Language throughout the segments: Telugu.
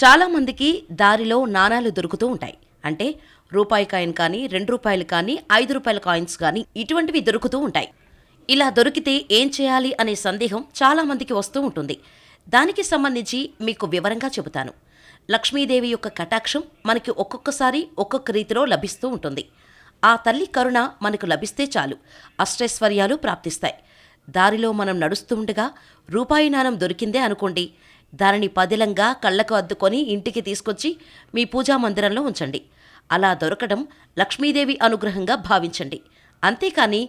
చాలామందికి దారిలో నాణాలు దొరుకుతూ ఉంటాయి. అంటే రూపాయి కాయిన్ కానీ రెండు రూపాయలు కానీ ఐదు రూపాయల కాయిన్స్ కానీ ఇటువంటివి దొరుకుతూ ఉంటాయి. ఇలా దొరికితే ఏం చేయాలి అనే సందేహం చాలామందికి వస్తూ ఉంటుంది. దానికి సంబంధించి మీకు వివరంగా చెబుతాను. లక్ష్మీదేవి యొక్క కటాక్షం మనకి ఒక్కొక్కసారి ఒక్కొక్క రీతిలో లభిస్తూ ఉంటుంది. ఆ తల్లి కరుణ మనకు లభిస్తే చాలు. అష్టైశ్వర్యాలు ప్రాప్తిస్తాయి. దారిలో మనం నడుస్తూ ఉండగా రూపాయి నాణం దొరికిందే అనుకోండి. దానిని పదిలంగా కళ్ళకు అద్దుకొని ఇంటికి తీసుకొచ్చి మీ పూజా మందిరంలో ఉంచండి. అలా దొరకడం లక్ష్మీదేవి అనుగ్రహంగా భావించండి. అంతేకాని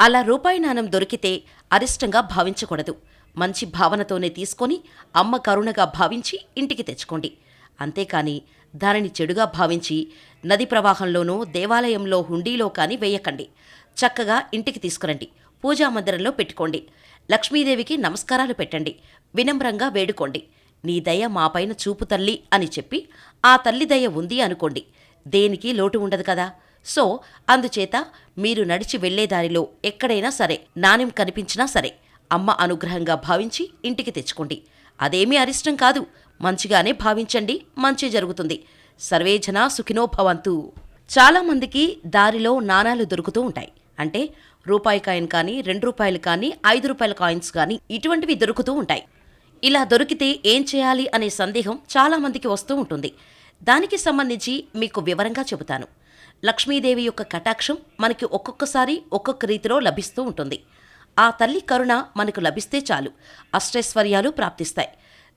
అలా రూపాయి నాణం దొరికితే అరిష్టంగా భావించకూడదు. మంచి భావనతోనే తీసుకొని అమ్మ కరుణగా భావించి ఇంటికి తెచ్చుకోండి. అంతేకాని దానిని చెడుగా భావించి నది ప్రవాహంలోనూ దేవాలయంలో హుండీలో కానీ వేయకండి. చక్కగా ఇంటికి తీసుకురండి. పూజా మందిరంలో పెట్టుకోండి. లక్ష్మీదేవికి నమస్కారాలు పెట్టండి. వినమ్రంగా వేడుకోండి. నీ దయ మాపైన చూపు తల్లి అని చెప్పి ఆ తల్లి దయ ఉంది అనుకోండి. దేనికి లోటు ఉండదు కదా. సో అందుచేత మీరు నడిచి వెళ్ళే దారిలో ఎక్కడైనా సరే నాణ్యం కనిపించినా సరే అమ్మ అనుగ్రహంగా భావించి ఇంటికి తెచ్చుకోండి. అదేమీ అరిష్టం కాదు. మంచిగానే భావించండి. మంచి జరుగుతుంది. సర్వేజన సుఖినో భవంతు. చాలామందికి దారిలో నాణాలు దొరుకుతూ ఉంటాయి. అంటే రూపాయి కాయిన్ కానీ రెండు రూపాయలు కానీ ఐదు రూపాయల కాయిన్స్ కానీ ఇటువంటివి దొరుకుతూ ఉంటాయి. ఇలా దొరికితే ఏం చేయాలి అనే సందేహం చాలామందికి వస్తూ ఉంటుంది. దానికి సంబంధించి మీకు వివరంగా చెబుతాను. లక్ష్మీదేవి యొక్క కటాక్షం మనకి ఒక్కొక్కసారి ఒక్కొక్క రీతిలో లభిస్తూ ఉంటుంది. ఆ తల్లి కరుణ మనకు లభిస్తే చాలు. అష్టైశ్వర్యాలు ప్రాప్తిస్తాయి.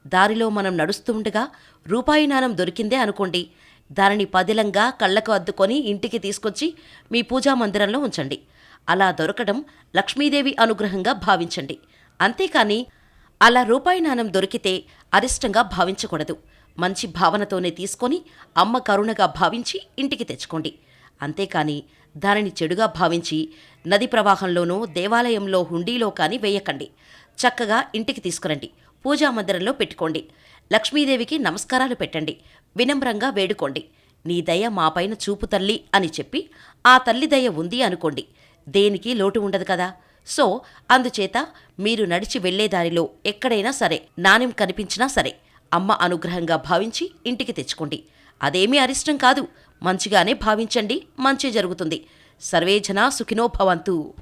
దారిలో మనం నడుస్తూ ఉండగా రూపాయి నాణం దొరికిందే అనుకోండి. దానిని పదిలంగా కళ్ళకు అద్దుకొని ఇంటికి తీసుకొచ్చి మీ పూజా మందిరంలో ఉంచండి. అలా దొరకడం లక్ష్మీదేవి అనుగ్రహంగా భావించండి. అంతేకాని అలా రూపాయి నాణం దొరికితే అరిష్టంగా భావించకూడదు. మంచి భావనతోనే తీసుకొని అమ్మ కరుణగా భావించి ఇంటికి తెచ్చుకోండి. అంతేకాని దానిని చెడుగా భావించి నది ప్రవాహంలోనూ దేవాలయంలో హుండీలో కానీ వేయకండి. చక్కగా ఇంటికి తీసుకురండి. పూజా మందిరంలో పెట్టుకోండి. లక్ష్మీదేవికి నమస్కారాలు పెట్టండి. వినమ్రంగా వేడుకోండి. నీ దయ మాపైన చూపు తల్లి అని చెప్పి ఆ తల్లి దయ ఉంది అనుకోండి. దేనికి లోటు ఉండదు కదా. సో అందుచేత మీరు నడిచి వెళ్ళే దారిలో ఎక్కడైనా సరే నాణ్యం కనిపించినా సరే అమ్మ అనుగ్రహంగా భావించి ఇంటికి తెచ్చుకోండి. అదేమీ అరిష్టం కాదు. మంచిగానే భావించండి. మంచి జరుగుతుంది. సర్వేజన సుఖినో భవంతు.